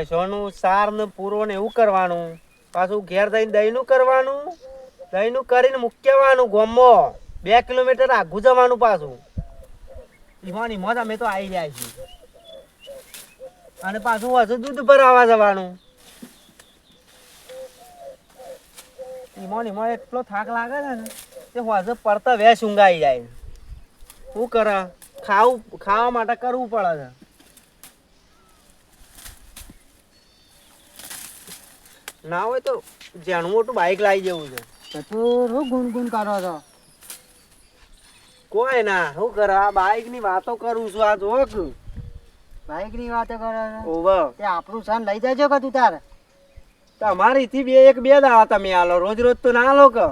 ભેંસોનું સાર ને પૂરો ને એવું કરવાનું. પાછું ઘેર જઈને દહીંનું કરવાનું. દહીંનું કરીને મૂકવાનું ગોમો. બે કિલોમીટર આઘું જવાનું પાછું. ઈમાન ઈમો અમે તો આવી જાય છીએ. અને પાછું હજુ દૂધ ભરાવા જવાનું. ઈમોન ઈમો એટલો થાક લાગે છે ને તે હજુ પડતા વેસ ઊંઘાઈ જાય. શું કરે? ખાવું, ખાવા માટે કરવું પડે છે. ના હોય તો જેનું મોટું બાઇક લાવી જવું છે. તો શું ગુનગુન કરો છો? કોઈ ના શું કરે આ બાઇકની વાતો કરું છું આ જોક. બાઇકની વાતો કરો છો? ઓવા. તે આપણું સન લઈ જજો કે તું તારે? તમારી થી બે એક બે દાવા તમે આલો રોજ રોજ તો ના આલો કે?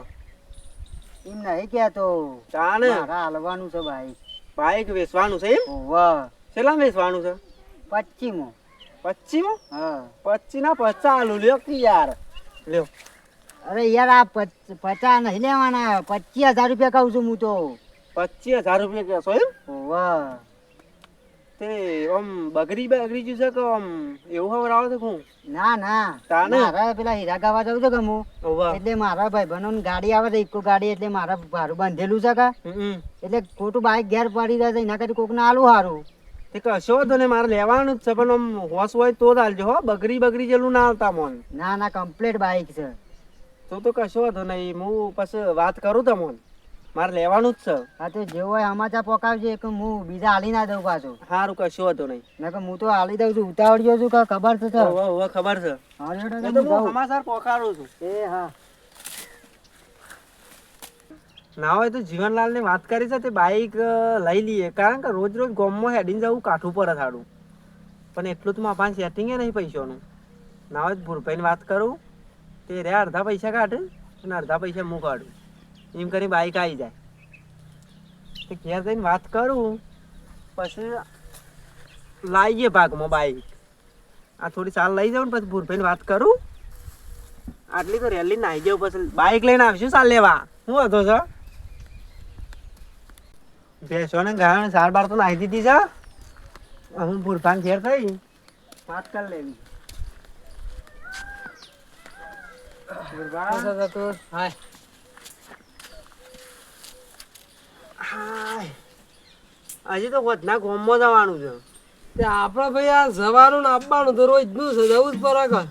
એમ નહીં કહેતો. તાને? મારા હાલવાનું છે બાઇક બાઈક વેચવાનું છે એમ? ઓવો. કેટલા વેચવાનું છે? પચીમાં હા. પચી ના પચાસ આલુ લ્યો કે યાર લ્યો. અરે યાર આ પચ- પચાસ નહીં લેવાના. પચીસ હજાર રૂપિયા કહું છું હું તો. પચીસ હજાર રૂપિયા કહેશો એમ? વાહ. તે આમ બગડી બગડી છે કે આમ એવું ખબર આવે છે હું? ના ના. તાને? મારા પેલા હીરા ગાવા જવું છે કે હું? એટલે મારા ભાઈ બનો ગાડી આવે છે ઇકો ગાડી એટલે મારા ભાડું બાંધેલું છે કે? એટલે ખોટું બાઈક ઘેર પડી જાય છે એના કરતા કોકને આલું સારું તે કશો તો ને મારે લેવાનું જ છે પણ આમ હોશ હોય તો જ હાલજો હો. બગડી બગડી જેલું ના આવતા મોન. ના ના કમ્પ્લીટ બાઈક છે. તો તો કશો વાંધો નહીં. હું પછી વાત કરું તમને. મારે લેવાનું જ છે. હા તો જેવો હોય સમાચાર પકાવજે કે હું બીજા હાલી ના દઉં પાછું. સારું કશો વાંધો નહીં. ના કે હું તો હાલી દઉં છું. ઉતાવળ્યો છું કે ખબર છે ખબર છે. હા, તો તો હું હું સમાચાર પોકારું છું. એ હા. ના હોય તો જીવનલાલની વાત કરી છે, તે બાઈક લઈ લઈએ. કારણ કે રોજ રોજ ગોમમાં હેડીને જવું કાઠું પડે થાડું. પણ એટલું તો મારા પાસે સેટિંગ નહીં પૈસાનું. ના હોય ભૂરભાઈને વાત કરું. તે રે અડધા પૈસા કાઢે અને અડધા પૈસા હું કાઢું. એમ કરી બાઈક આવી જાય. તે ઘેર જઈને વાત કરું, પછી લાવીએ ભાગમાં બાઈક. આ થોડી સાલ લઈ જાઉં ને પછી ભૂરભાઈને વાત કરું. આટલી તો રેલી નાહી જાઉં પછી બાઇક લઈને આવશું સાલ લેવા. શું હતો સર ભેંસો ગાયણ સાર બાર તો નાહી દીધી છે. હું ભૂરભાન ઘેર થઈ. વાત કરી લેવી. હજી તો વધના ગોમમાં જવાનું છે. તે આપણે ભાઈ આ જવાનું ને આપવાનું તો રોજનું છે જવું જ પડે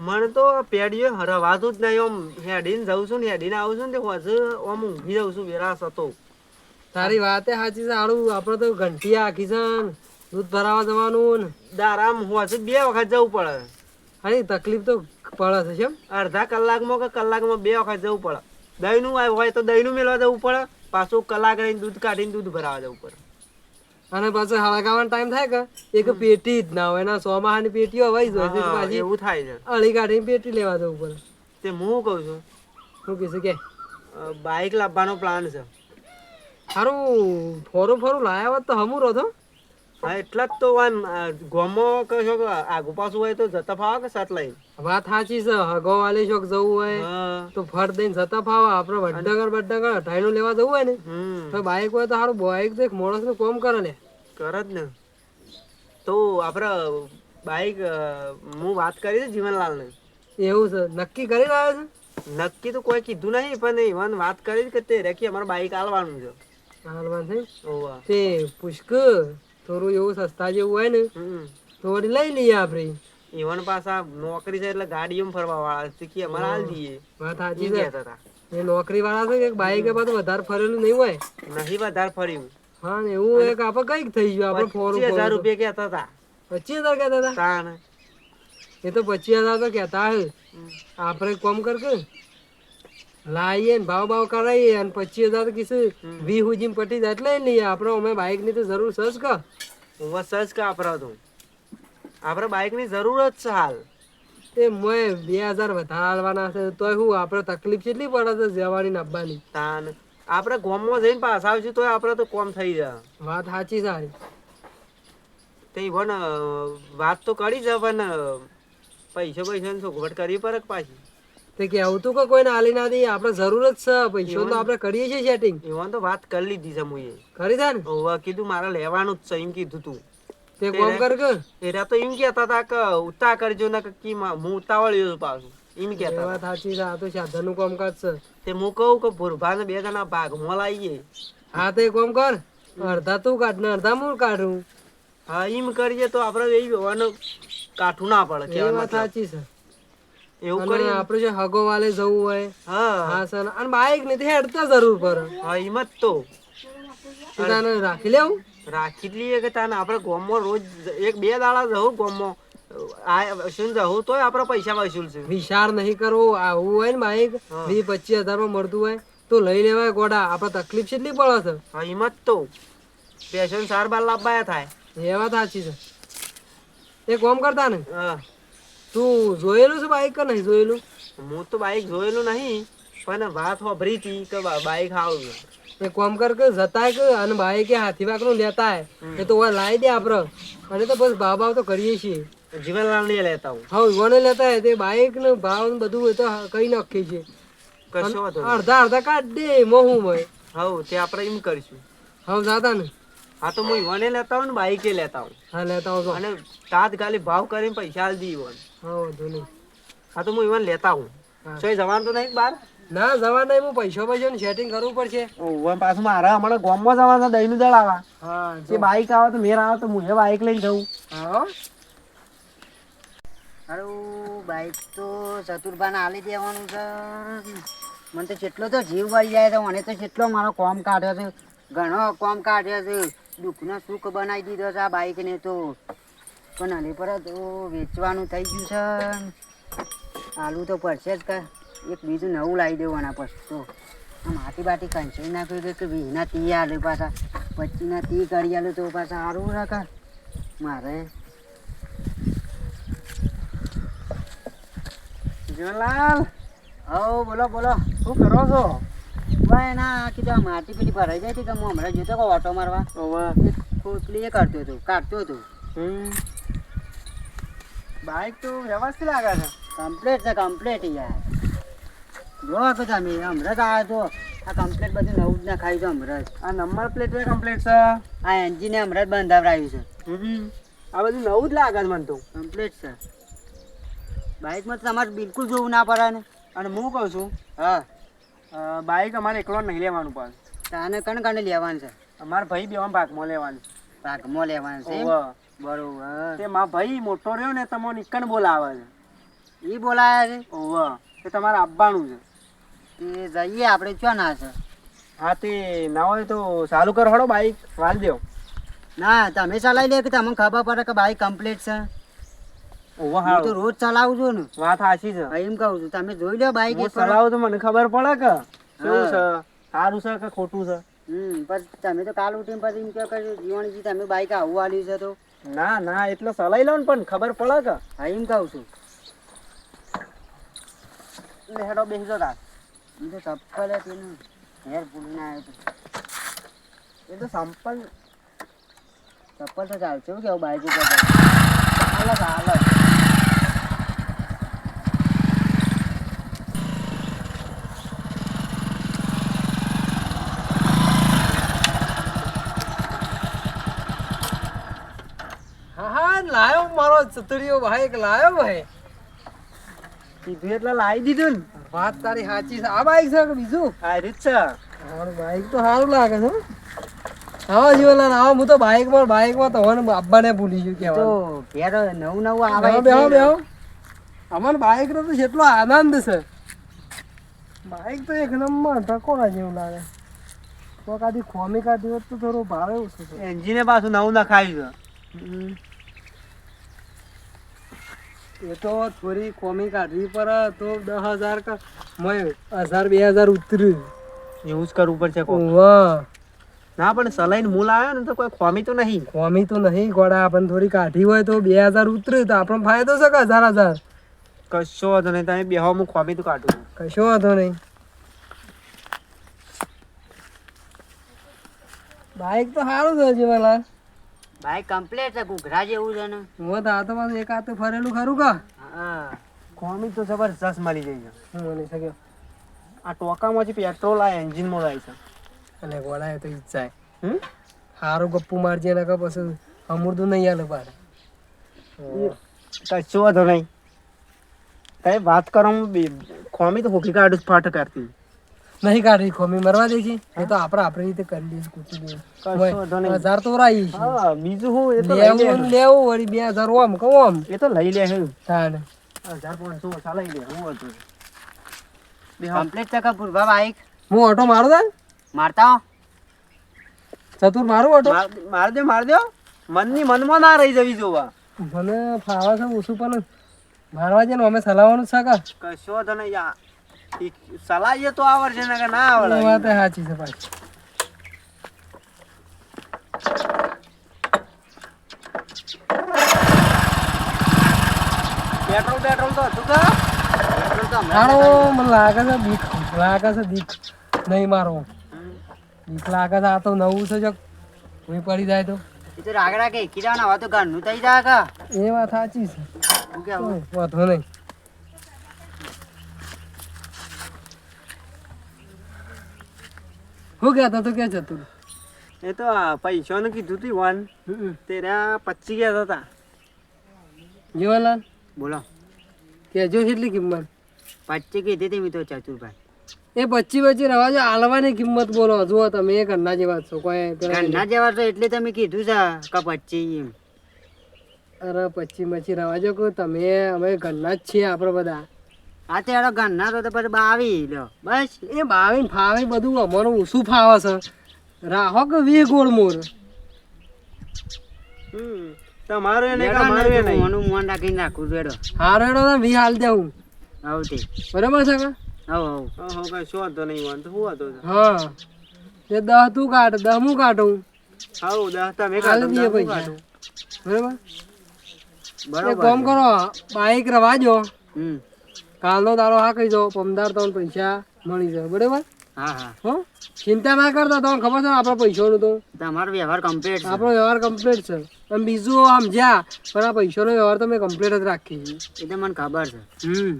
મને તો પેડીએ હરવાતું જ નહીં. આમ હેડીને જઉં છું ને હેડીને આવું છું ને તે હજુ આમ ઊંઘી જાઉં છું વેરાસ હતો. તારી વાતે સાચી છે હારું. આપણે તો ઘંટી આખી છે દૂધ ભરાવા જવાનું ને. દારામ હજુ બે વખત જવું પડે. હા તકલીફ તો પડે છે એમ અડધા કલાકમાં કે કલાકમાં બે વખત જવું પડે. દહીંનું આવ્યું હોય તો દહીંનું મેળવા જવું પડે. પાછું કલાક રહીને દૂધ કાઢીને દૂધ ભરાવા જવું પડે. અને પાછો હળગાવાનો ટાઈમ થાય કે? એક પેટી જ ના હોય. એના સો માહાની પેટીઓ હોય જ હોય. પાછી એવું થાય છે. અળી કાઢીને પેટી લેવા જવું પડે. તે હું કહું છું? શું કહીશું કે? બાઇક લાવવાનો પ્લાન છે. સારું ફોરું ફોરું લાયા હોત તો હમું રહો હા એટલા જ તો આમ ગોમો કશો કે આગુ પાછું હોય તો જતા ફાવે કે સાત લઈ વાત સાચી છે હગો વાલી શોખ જવું હોય. તો ફટ દઈને જતા ફાવા આપણે વડનગર વડનગર અઢાઈનું લેવા જવું હોય ને તો બાઈક હોય તો સારું બાઈક તો એક માણસનું કોમ કરે ને. કરે જ ને. તો આપણે બાઈક હું વાત કરી છે જીવનલાલને? એવું છે નક્કી કરી રહ્યો છે? નક્કી તો કોઈ કીધું નહીં પણ ઈવન વાત કરી કે તે રેખી અમારું બાઈક આલવાનું છે. હાલવાન થઈ તે પુષ્ક થોડું એવું સસ્તા જેવું હોય ને વળી લઈ લઈએ આપણે ઈવન પાછા નોકરી છે એટલે ગાડીઓમાં ફરવા વાળા કે અમારે હાલ દઈએ વાત સાચી છે. એ નોકરી વાળા છે કે બાઈક પાછું વધારે ફરેલું નહીં હોય? નહીં વધારે ફર્યું. હા ને એવું એક આપણે કંઈક થઈ ગયું આપણે ફોર હજાર રૂપિયા કહેતા હતા. પચીસ હજાર કહેતા હતા? એ તો પચીસ હજાર તો કહેતા હે. આપણે કોમ કામ કર કે લાવીએ ને ભાવ ભાવ કરાવીએ અને પચીસ હજાર તો કીધું વી હુજીમ પટી જાય એટલે નહીં લઈએ. આપણે અમે બાઈકની તો જરૂર સજ જ કે. હું સજ કે આપણે તું. આપણે બાઈકની જરૂર જ છે હાલ. એ મોય બે હજાર વધારે હાલવાના છે તોય શું આપણે તકલીફ કેટલી પડે છે જવાની ને આવવાની તાન. આપણે ગોમમાં જઈને પાછા આવશું તોય આપણે તો કોમ થઈ જાય. વાત સાચી સારી તે પણ વાત તો કરી જ પણ અ, પૈસા પૈસાની સગવડ કરવી પડે પાછી. તે કે તું કે કોઈને આલી ના દઈએ આપણે જરૂર જ છે પૈસો તો આપણે કરીએ છીએ સેટિંગ ઈવન તો વાત કરી લીધી છે મુએ કરી દે ને? ઓવા કીધું મારે લેવાનું જ છે એમ કીધું તું. તે કોમ કર કે? એરા તો એમ કહેતા હતા કે ઉતા કરજો ને કે કી હું ઉતાવળ્યો છું પાછું. એમ કહેતા વાત સાચી છે આ તો સાધનનું કામકાજ છે. તે હું કહું કે ભૂરભાને બે જણા ભાગમાં લાવીએ. હા તે કોમ કર. અડધા તું કાઢ ને અડધા હું કાઢું. હા એમ કરીએ તો આપણે એ કાઠું ના પડે કે વાત સાચી છે. એવું કરી. આપણે જો હગો વાલે જવું હોય હા. હા સર અને બાઈક ને તે હેડતા જરૂર પડે. હા હિંમત તો. તને રાખી લેવું? રાખી લઈએ કે તાને આપણે ગોમમાં રોજ એક બે દાડા જવું ગોમમાં. આ શું જવું તોય આપણે પૈસા વસૂલશે વિચાર નહીં કરવો આવું હોય ને બાઈક. વીસ પચીસ હજારમાં મળતું હોય તો લઈ લેવાય ગોડા. આપણે તકલીફ કેટલી પડે છે. હા એમ જ તો. પેશન સાર બાર લાવવાયા થાય. એ વાત સાચી છે. એ કોમ કરતા ને? હા. તું જોયેલું છે બાઈક કે નહીં જોયેલું? હું તો બાઈક જોયેલું નહીં પણ વાત હોભરી હતી કે બાઈક આવું એ કોમ કર કે જતાય કે અને બાઈકે હાથી વાકનું લેતા હે એ તો લાવી દે આપણે અને તો બસ ભાવ ભાવ તો કરીએ છીએ. જીવનલાલ ને લેતા હું હા ઈવોને લેતા તે બાઈક ને ભાવ ને બધું એ તો કઈ નાખીએ છીએ અડધા અડધા કાઢ દે મોહું હોય. હા તે આપણે એમ કરીશું. હા દાદા ને. હા તો હું ઈવોને લેતા હું ને બાઈકે લેતા હું હા લેતા આવજો. અને તાત્કાલિક ભાવ કરીને પૈસા આલી દી ઈવોને હા વાંધો નહીં. હા તો હું ઈવન લેતા હું. સોય જવાનું તો નહીં બાર? ના જવા નહીં હું પૈસા પૈસો ને સેટિંગ કરવું પડશે. ઓવન પાછું મારા હમણાં ગામમાં જવાનું છે દહીંનું દળ આવા. હા જે. બાઈક આવે તો મેર આવે તો હું એ બાઈક લઈને જવું હા બાઈક તો ચતુરભાને આલી દેવાનું છે. મને તો જેટલો તો જીવ વળી જાય તો મને તો જેટલો મારો કોમ કાઢ્યો છે ઘણો કોમ કાઢ્યો છે. દુઃખનો સુખ બનાવી દીધો છે આ બાઈકને તો. પણ હલી પર તો વેચવાનું થઈ ગયું છે. આલુ તો પડશે જ કા એક બીજું નવું લાવી દેવાના પછી તો. માટી બાટી કંચી નાખ્યું કે- કે વીના તી આલે પાછા. પચીના તી કરી આલે તો પાછા સારું રાખા મારે. જલાલ હો બોલો બોલો. શું કરો છો? ભાઈ ના કીધું આ માટી પેલી ભરાઈ જાય હતી કે હું હમણાં જોતો કહો ઓટો મારવા. ઓવે એ કરતો હતો કાઢતો હતો. બાઈક તો વ્યવસ્થિત લાગે છે. કમ્પ્લેટ છે કમ્પ્લેટ યાર. જો તો તમે હમણાં જ આવ્યો તો. આ કમ્પ્લેટ બધું નવું જ ના ખાઈ છે હમણાં જ. આ નંબર પ્લેટ કમ્પ્લીટ છે? આ એન્જિને હમણાં જ બંધાવડાવ્યું છે. આ બધું નવું જ લાગે છે મને તો. કમ્પ્લેટ છે. બાઇકમાં તો તમારે બિલકુલ જોવું ના પડે ને. અને હું કહું છું હા. બાઈક અમારે એકલો નહીં લેવાનું પણ. તાને કણ કણ લેવાનું છે? અમારા ભાઈ બેવા ભાગમાં લેવાનું. છે ભાગમાં લેવાનું છે બરોબર. તે મારા ભાઈ મોટો રહ્યો ને તમો નિકણ બોલાવે છે. એ બોલાયા ઓવે તે તમારે આવવાનું છે. છે તે જઈએ આપણે ચો ના છે? હા તે ના હોય તો ચાલુ કરો હડો બાઈક. વાલ દેવ. ના તમે ચલાવી લે કે તમને ખબર પડે કે બાઈક કમ્પ્લીટ છે? હું તો રોજ ચલાવું છું ને. વાત સાચી છે. એમ કહું છું તમે જોઈ લો બાઈક ચલાવું તો મને ખબર પડે કે છે સારું છે કે ખોટું છે? હમ પછી તમે તો કાલ ઉઠીને પછી એમ કહો કે જીવણજી તમે બાઈક આવું આલ્યું છે તો? ના ના એટલે ચલાવી લો ને પણ ખબર પડે કે. હા એમ કહું છું. હેડો બેસજો તો ચપ્પલ હતી ને. હેર પૂરીને આવ્યો તો. એ તો સંપલ. ચપ્પલ તો ચાલશે. એવું કેવું બાઈક ઉપર ચાલે ચાલે હા હા લાયો ભાઈ એક લાયો ભાઈ કીધું એટલે લાવી દીધું ને. વાત તારી સાચી છે. આ બાઈક છે કે બીજું? આ રીત છે. મારું બાઈક તો સારું લાગે છે હા. જીવનલાલ આવો હું તો બાઈકમાં બાઈકમાં તમને આબ્બાને ભૂલી ગયું તો ઘેર નવું નવું આવે બેહો બેહો અમારે બાઈક નો તો જેટલો આનંદ છે. બાઈક તો એક નંબર ટકોરા જેવું લાગે. તો કાદી ખોમી કાઢી હોત તો થોડું ભાવે ઓછું છે એન્જિને પાછું નવું નખાયું હમ. એ તો થોડી કોમી કાઢવી પર તો દસ હજાર હજાર બે હજાર ઉતર્યું એવું જ કરવું પડશે. વાહ. ના પણ સલાઈન મૂલ આવ્યો ને તો કોઈ ખોમી તો નહીં. કોમી તો નહીં ગોડા આપણને થોડી કાઢી હોય તો બે હજાર ઉતર્યું તો આપણો ફાયદો છે કે હજાર હજાર? કશો વાંધો નહીં તમે બેહો હું ખોમી તો કાઢું. કશો વાંધો નહીં. બાઈક તો સારું છે જીવાલાલ બાઈક કમ્પ્લેટ છે ઘૂઘરા જેવું છે ને. હું તો આ તો પાછું એક હાથે ફરેલું ખરું કા? હા. ખોમી તો જબરજસ્ત મળી જાય છે. હું મળી શક્યો આ ટોકામાંથી પેટ્રોલ આ એન્જિનમાં જાય છે. અને ગોળાએ તો ઈચ્છા હમ? સારું ગપ્પુ મારજે ને કે પછી અમૃતું નહીં આલે બાર. કશો વાંધો નહીં. કઈ વાત કરો હું ખોમી તો હોકી કાઢું ફાટ કરતી નહીં કાઢી ખોમી મરવા દે છે. એ તો આપણે આપણી રીતે કરી દઈશ કૂટી નહીં. હજાર તો રાઈ હા બીજું હું એ તો લેવું લેવું વળી બે હજાર ઓમ કહું ઓમ. એ તો લઈ લે હે. તાણે હજાર પાંચસો ઓછા લઈ લે હું હતો. કમ્પ્લીટ છે કપૂરભા બાઈક હું ઓટો મારું દે મારતા ચતુર મારું ઓટો? માર માર દે માર દો. મનની મનમાં ના રહી જવી જોવા. મને ફાવે છે ઓછું પણ મારવા છે અમે સલાવવાનું છે કા? કશો વાંધો નહીં સલાહીએ તો આવડશે ને કે ના આવડે વાત સાચી છે પાછી પેટ્રોલ પેટ્રોલ તો હતું કા મને લાગે છે બીક લાગે છે બીક. નહીં મારો. બીક લાગે છે આ તો નવું છે જો કોઈ પડી જાય તો. એ તો રાગડા કે કિરાના વાતો તો થઈ જાય કા? એ વાત સાચી છે. વાંધો નહીં. શું કહેતો તો ક્યાં ચતુર એ તો પૈસાનું કીધું તું વન તેરા પચી ગયા હતા. જીવાલાલ? બોલો. કેજો કેટલી કિંમત? પચી કીધી હતી તો ચતુરભાઈ. એ પચી પચી રવા જો આલવાની કિંમત બોલો. જુઓ તમે એ ઘરના જેવા છો કોઈ ઘરના જેવા તો એટલે તમે કીધું છે કે પચી એમ. અરે પચી મચી રવા જો તમે અમે ઘરના જ છીએ આપણે બધા. આ તે એનો ઘરના તો પછી બાવી લો બસ એ બાવીને ફાવે બધું અમારું ઓછું ફાવે છે. રાહો કે વી ગોળ મોર? હમ તમારું એને લેડો એને મોનું મોન રાખીને રાખું બેડો હારો એડો તો વી હાલ દેવું. આવ તે બરાબર છે કે? આવ આવ હો કઈ શું તો નહીં વાંધો. છે? હા. તે દહ તું કાઢ દહ હું કાઢું? હાઉ દહ તમે કાઢો દહ હું કાઢું. બરાબર? એક કામ કરો બાઈક રવાજો હમ. કાલનો દાડો હા કહી દો પમદાર તમને પૈસા મળી જાય. બરાબર? હા હા. હો? ચિંતા ના કરતા તમને ખબર છે આપણા પૈસાનું તો? તમારો વ્યવહાર કમ્પ્લીટ છે. આપણો વ્યવહાર કમ્પ્લીટ છે. અને બીજું સમજ્યા પણ આ પૈસાનો વ્યવહાર તમે કમ્પ્લીટ જ રાખી છીએ. એ તો મને ખબર છે. હમ.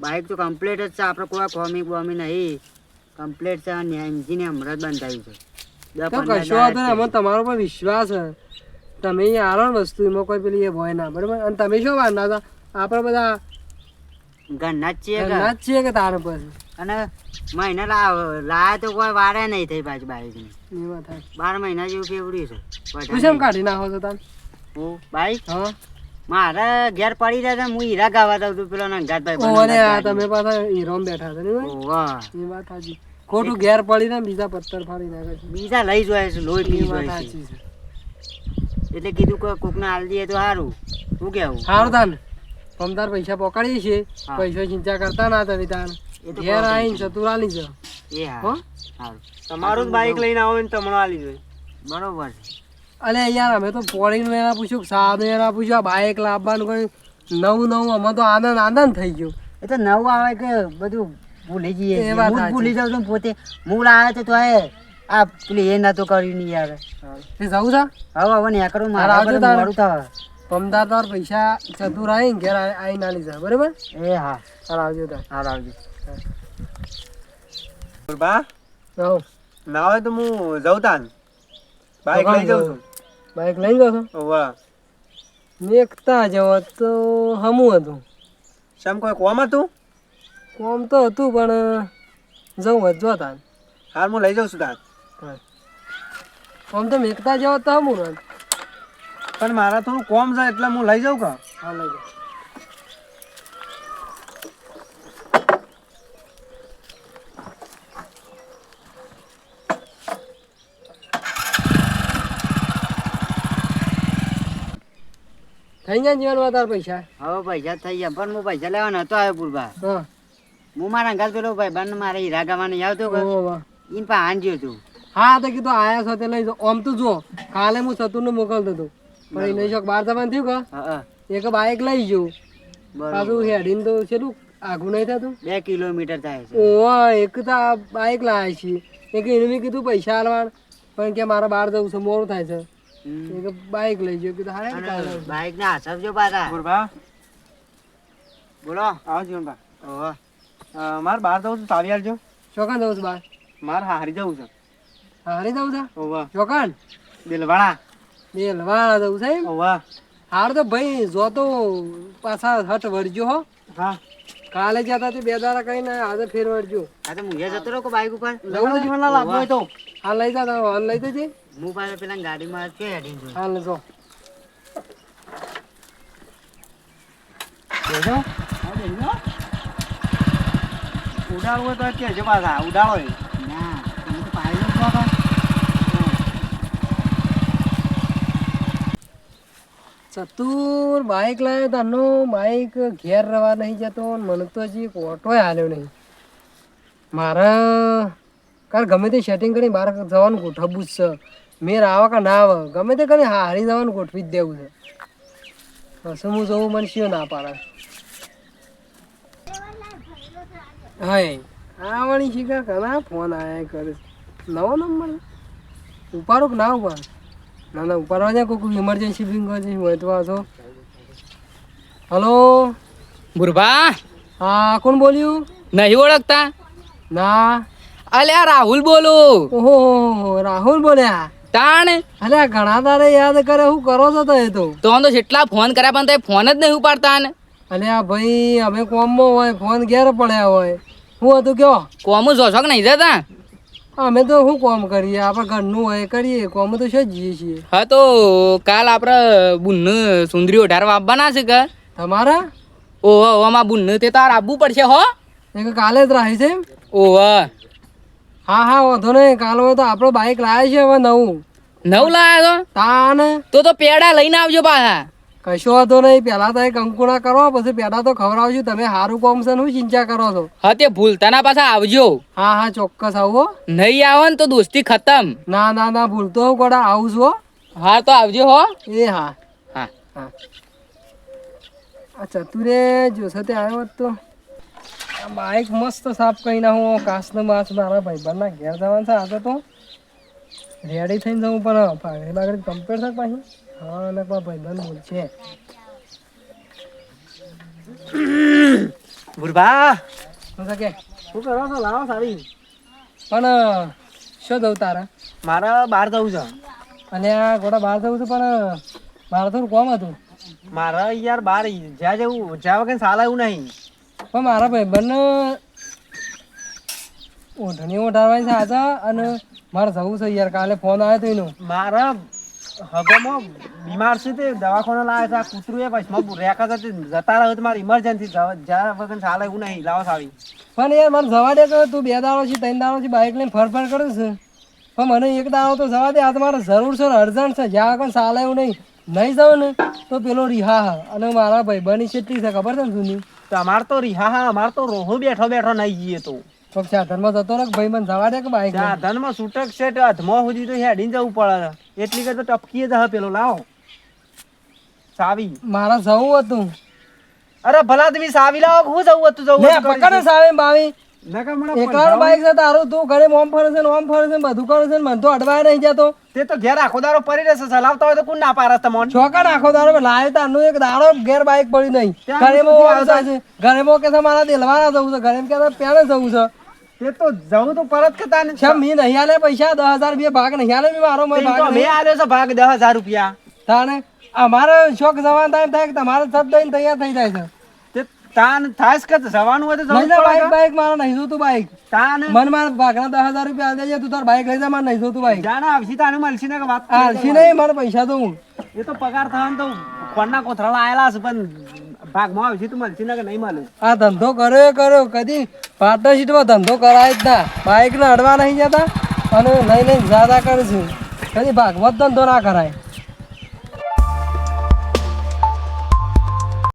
બાઇક તો કમ્પ્લીટ જ છે. આપણે કોઈ ખોમી બોમી નહીં. કમ્પ્લીટ છે અને એન્જિન હમણાં જ બંધાયું છે. કશો વાંધો નહીં. અમને તમારો પર વિશ્વાસ છે. તમે આરો વસ્તુ એમાં કોઈ પેલી એ હોય ના. બરાબર? અને તમે શું વાંધા? હતા આપણે બધા ઘરના જ કે ઘરના જ છીએ કે તારા પર અને મહિને લાયા તો કોઈ વારે નહીં થઈ પાછી બાઇકની એ વાત બાર મહિના જેવું ફેવડ્યું છે. તું શેમ કાઢી નાખો છો તાર? હું? બાઈક? હા. મારે ઘેર પડી રહ્યા છે હું હીરા ગાવા દઉં છું પેલો નંગાતભાઈ ઓ તમે પાછા હીરોમ બેઠા હતા નહીં વાહ એ વાત સાચી. ખોટું ઘેર પડી ને બીજા પથ્થર ફાડી નાખે છે. બીજા લઈ જાય છે લોહી પી છે. એટલે કીધું કે કોકને હાલ દઈએ તો સારું. શું કેવું સારું તાન. પમદાર પૈસા પકડીએ છીએ. પૈસા ચિંતા કરતા ના તમે તાન ઘેર આવીને. ચતુર આલી જાઓ એ હો હા? સારું. તમારું બાઈક લઈને આવો ને તમને આલી જોઈએ બરોબર. અલે યાર અમે તો પોળીનું એના પૂછ્યું સાદું એના પૂછ્યું આ બાઇક લાવવાનું કોઈ નવું નવું અમે તો આનંદ આનંદ થઈ ગયો. એ તો નવું આવે કે બધું ભૂલી જઈએ હું ભૂલી જાઉં છું પોતે. આવે છે તો તોય આ પેલી એ નતો કર્યું નહીં યાર. તે જવું છે? હવે હવે ને કરું આવજો મારા તારે. પમદાર તાર પૈસા ચતુર આવીને ઘેર આવી ના લીધા જાય. બરાબર? એ હા. હાલ આવજો તાર. હાલ આવજો. બા આવો. ના હોય તો હું જઉં તાન. બાઈક લઈ જાઉં છું. બાઇક લઈ જાઉં છું વાહ. મેકતા જવો તો હમું હતું. શેમ કોઈ કોમ હતું? કોમ તો હતું પણ જવું વધજો જોતા હાલ હું લઈ જાઉં છું તાન. કોમ તો મેકતા જવો તો હમું ને પણ મારા થોડું કોમ છે એટલે હું લઈ જાઉં કા? હા લઈ જાઉં થઈ જાય જીવન વધારે પૈસા? હવે પૈસા થઈ ગયા પણ હું પૈસા લેવાનો હતો આવ્યો પૂરબા હું. મારા ઘર પેલો ભાઈ બંધ મારે હીરા ગાવાની આવતો ઈન પા હાંજ્યો તું. હા તો કીધું આયા સાથે લઈ જાઓ આમ તો જો કાલે હું સતુરને મોકલતો હતો. પણ એનો શોખ બાર જવાનું થયું કે? એક બાઇક લઈ જવું બરોબર. પાછું હેડીને તો છેલ્લું આઘું નહીં થતું. બે કિલોમીટર થાય છે. ઓવા એક તો આ બાઇક લાવ્યા છે. એક એને મેં કીધું પૈસા આલવાન. પણ કે મારે બહાર જવું છે મોડું થાય છે. એક બાઇક લઈ જવું કીધું હારે બાઇક ના અને બાઈક ને હાસવજો પાછા ગુરબા બોલો. આવો જીવનબા ઓહો. મારે બહાર જવું છું તાવી આલજો ચોકાન જવું છું બહાર? મારે હારી જવું છે. હારી જવું છે? ઓવા ચોકાન? દિલવાળા બેલવાળા જવું છે વાહ. હાર તો ભાઈ જો તો પાછા હટ વળજો હો. હા. કાલે જતા તે બે દાડા કઈ ના આજે ફેર વળજો. આ તો મુજે જતો રહો કે બાઈક ઉપર? લગ્ન જીવનલાલ આપવો હોય તો. હા લઈ જા તમે હાલ લઈ દેજે હું પાસે પેલા ગાડીમાં કે હેડીને જોઈ હાલ જો. બેસો હા ઉડાડવું હોય તો કહેજો પાછા ઉડાડો એ. ના તમે તો પાડેલો જ ચતુર બાઈક લાવ્યો તાનો બાઇક ઘેર રવા નહીં જતો મને તો હજી એક ઓટોય હાલ્યો નહીં. મારે કારણ ગમે તે સેટિંગ કરી બહાર જવાનું ગોઠવવું જ છે. મેર આવે કે ના આવે. ગમે તે કરી હારી જવાનું ગોઠવી જ દેવું છે. પછી હું જવું મને શિયો ના પાડે. હાય. વાણી શીખા ઘણા ફોન આયા કરે નવો નંબર ઉપાડો કે ના ઉપાડ? ના ના ઉપાડવા જાય કોઈ ઇમરજન્સી બિંગ હોય તો વાંધો હલો બુરભા? હા કોણ બોલ્યું? નહીં ઓળખતા? ના. અલ્યા રાહુલ બોલું. ઓહો રાહુલ બોલ્યા? તાણ? અલે ઘણા તારે યાદ કરે હું કરો છો તો એ તો. તો તો જેટલા ફોન કર્યા પણ તે ફોન જ નહીં ઉપાડતા ને અલે આ ભાઈ અમે કોમમાં હોય ફોન ઘેર પડ્યા હોય. હું હતું કયો? કોમું જોશો કે નહીં જતા? અમે તો શું કોમ કરીએ? આપણે ઘરનું હોય કરીએ. કોમ તો છે જઈએ છીએ. હા તો કાલ આપણે બુન્ન સુંદરી ઓઢારવા આપવાના છે કે? તમારા? ઓહો ઓમાં બુન્ન તે તાર આવવું પડશે હો. એ કાલે જ રાહી છે ઓહ. હા હા વાંધો નહીં. કાલ હોય તો આપણો બાઈક લાવે છે હવે નવું. નવું લાવ્યા તાન. તો તો તો પેડા લઈને આવજો પાછા. કશો વાંધો નહીં પહેલા તો કંકુણા કરો પછી પેલા તો ખવડાવજો તમે સારું કોમ છે હું ચિંતા કરો છો? હા તે ભૂલતાના પાછા આવજો. હા હા ચોક્કસ આવો. નહીં આવો ને તો દોસ્તી ખતમ. ના ના ના ભૂલતો હું ગોડા આવું છું? હો. હા તો આવજો હો. એ હા. હા. હા. આ ચતુરે જોશે તે આવ્યો તો. બાઇક બાઈક મસ્ત સાફ કરી નાખું કાચનો માસ મારા ભાઈબંધના ઘેર જવાનું છે આજે તો. રેડી થઈને જવું પણ પાઘડી બાગડી કમ્પ્લીટ થાય પાછી. હા અને પણ ભાઈબંધ બોલશે ભુરભા! તો કે? શું કરો છો? લાવો સારી પણ શું દઉં તારા? મારે બહાર જવું છે. અને આ ગોડા બહાર જવું છે પણ મારે થોડું કોમ હતું. મારે યાર બહાર જ્યાં જવું જ્યાં વગર સાલા એવું નહીં. પણ મારા ભાઈબંધને ઓઢણી ઓઢાડવાની સાથે અને મારે જવું છે યાર કાલે ફોન આવ્યો તો એનો. મારા હગોમાં બીમાર છે તે દવાખાને લાવે છે આ કૂતરું એ પછી રેખા જતી જતા રહ્યો મારે ઇમરજન્સી જરા વગર ચાલે એવું નહીં લાવો સાવી પણ યાર મને જવા દે તો તું બે દાડો છે ત્રણ દાડો છે બાઇક લઈને ફર ફર કરે છે. પણ મને એક દાડો તો જવા દે આ તમારે જરૂર છે અર્જન્ટ છે જ્યાં આગળ ચાલે એવું નહીં. નહીં જાઉં ને તો પેલો રિહા હા અને મારા ભાઈ બની છે ખબર છે ને તો અમારે તો રિહા હા અમાર તો રોહો બેઠો બેઠો નહીં જઈએ તો. તો ધર્મ જતો રહે ભાઈ મને જવા દે કે બાઇક ધર્મ છૂટક છે તો સુધી તો હેડીને જવું પડે. એટલી કે તો ટપકીએ જ પેલો લાવો. સાવી. મારા જવું હતું. અરે ભલા તમે સાવી લાવો હું જવું હતું જવું પકડ સાવે બાવી. એકલાનું બાઇક છે તારું તું ઘરે ઓમ ફરે છે ઓમ ફરે છે બધું કરે છે મને તો અડવાય નહીં જતો. તે તો ઘેર આખો દારો પડી રહેશે ચલાવતા હોય તો કોણ ના પારસ તમને? આખો દાડો લાવે તારનું એક દાડો ઘેર બાઇક પડી નહીં. ઘરે ઘરે કે મારા દેલવાના જવું છે. ઘરે કે પેણે જવું છે. તે તો જવું તો પરત કે તાને છે મી નહીં આલે પૈસા દસ હજાર બે ભાગ નહીં આલે મેં મારો મેં ભાગ મેં. આલ્યો છે ભાગ દસ હજાર રૂપિયા. તાણે અમારે શોખ જવાન ટાઈમ થાય કે તમારે સબ દઈને તૈયાર થઈ જાય છે. તે તાન થાય કે જવાનું હોય તો જવું બાઈક બાઈક મારે નહીં જોતું બાઈક તાન મન મારે ભાગના દસ હજાર રૂપિયા આલી દેજે તું તાર બાઈક લઈ જા મારે નહીં જોતું બાઈક જાણે આવશે તાને મળશે ને કે વાત નહીં મારે પૈસા તો હું. એ તો પગાર થવાનો તો કોણના કોથળા આયેલા છે પણ ભાગમાં આવશે તો મળશે ને કે નહીં મળે આ ધંધો કર્યો એ કર્યો. કદી પાર્ટનરશીપમાં ધંધો કરાય જ ના. બાઇકને અડવા નહીં જતા અને લઈ લઈને જાદા કરે કદી ભાગવત ધંધો ના કરાય.